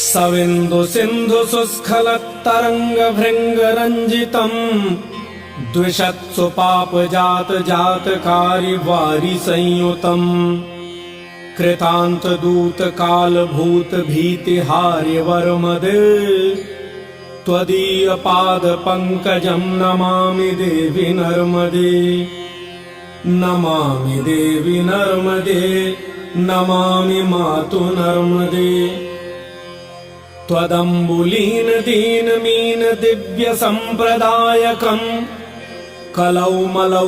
सविन्दुसिन्धुसुस्खलत्तरङ्गभृङ्गरञ्जितम् द्विषत्सु पापजात जातकारि वारि संयुतम् कृतान्तदूतकालभूत भीतिहार्यवर्मद त्वदीयपादपङ्कजम् नमामि देवि नर्मदे। नमामि देवि नर्मदे नमामि मातु नर्मदे त्वदम्बुलीन दीनमीन दिव्यसम्प्रदायकम् कलौमलौघभारहारि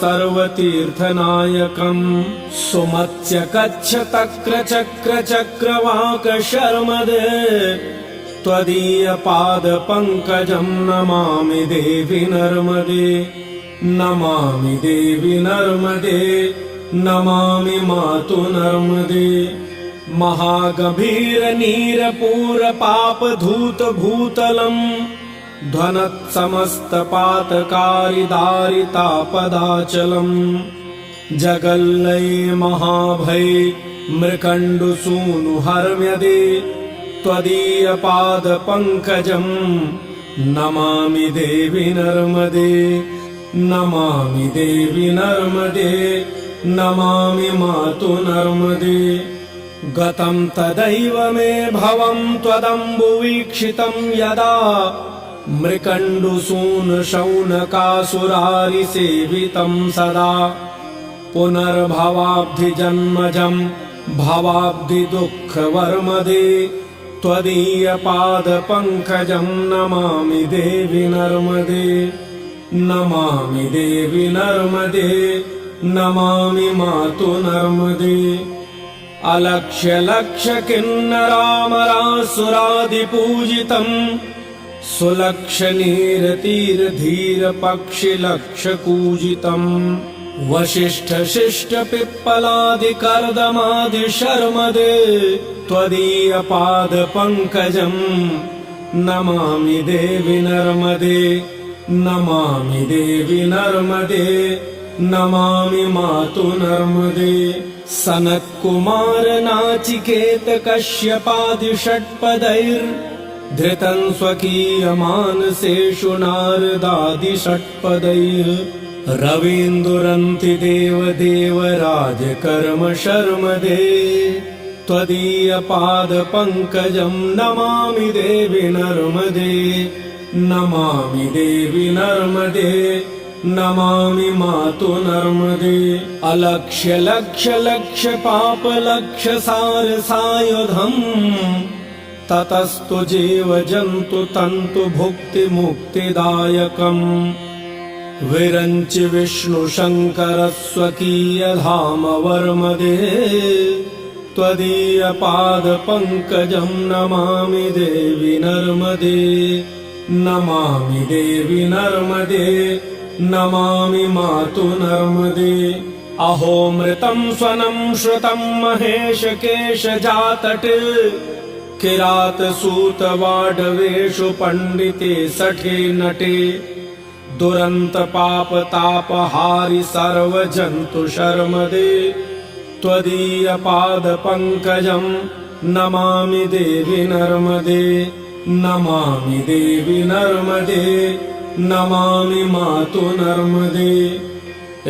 सर्वतीर्थनायकम् सुमत्स्य कच्छ तक्र चक्र चक्रवाक शर्मद त्वदीयपादपङ्कजम् नमामि देवि नर्मदे नमामि देवि नर्मदे नमामि मातु नर्मदे महागभीरनीरपूरपापधूतभूतलम् ध्वनत्समस्तपातकारिदारितापदाचलम् जगल्लये महाभये मृकण्डुसूनुहर्म्यदे त्वदीयपादपङ्कजम् नमामि देवि नर्मदे नमामि देवि नर्मदे नमामि मातु नर्मदे गतम् तदैव मे भवम् त्वदम्बुवीक्षितम् यदा मृकण्डुसूनशौनकासुरारिसेवितम् सदा पुनर्भवाब्धिजन्मजम् भवाब्धिदुःखवर्मदे त्वदीयपादपङ्कजम् नमामि देवि नर्मदे नमामि देवि नर्मदे नमामि मातु नर्मदे अलक्ष्य लक्ष्य किन्नरामरासुरादिपूजितम् सुलक्षणीरतीरधीरपक्षिलक्षकूजितम् वसिष्ठ शिष्ट पिप्पलादिकर्दमादि शर्मदे त्वदीयपादपङ्कजम् नमामि देवि नर्मदे नमामि देवि नर्मदे नमामि मातु नर्मदे सनत्कुमार नाचिकेत कश्यपादि षट्पदैर्धृतम् स्वकीयमानसेषु नारदादि षट्पदैः रवीन्दुरन्ति देव देव राजकर्म शर्मदे त्वदीयपादपङ्कजम् नमामि देवि नर्मदे नमामि देवि नर्मदे नमामि मातु नर्मदे। अलक्ष्य लक्ष्य लक्ष्य पाप लक्ष्य सार सायुधम्। ततस्तु जीव जन्तु तन्तु भुक्ति मुक्तिदायकम्। विरञ्च विष्णु शङ्कर स्वकीय धाम वर्मदे त्वदीयपादपङ्कजम् नमामि देवि नर्मदे। नमामि देवि नर्मदे नमामि मातु नर्मदे। अहोमृतम् स्वनम् श्रुतम् महेश केश जातट। किरातसूतवाडवेषु पण्डिते सठे नटे। दुरन्त पाप तापहारि सर्वजन्तु शर्मदे। त्वदीयपादपङ्कजम् नमामि देवि नर्मदे। नमामि देवि नर्मदे नमामि मातु नर्मदे।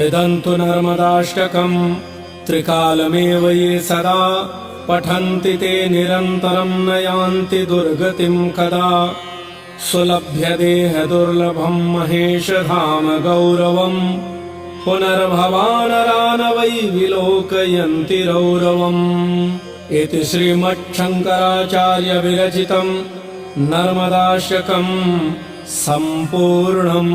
इदन्तु नर्मदाष्टकम् त्रिकालमेव ये सदा पठन्ति ते निरन्तरम् न यान्ति दुर्गतिम् कदा। सुलभ्यदेह दुर्लभम् महेशधाम गौरवम् पुनर्भवानरा न वै विलोकयन्ति रौरवम्। इति श्रीमच्छङ्कराचार्य विरचितम् नर्मदाशकम् सम्पूर्णम्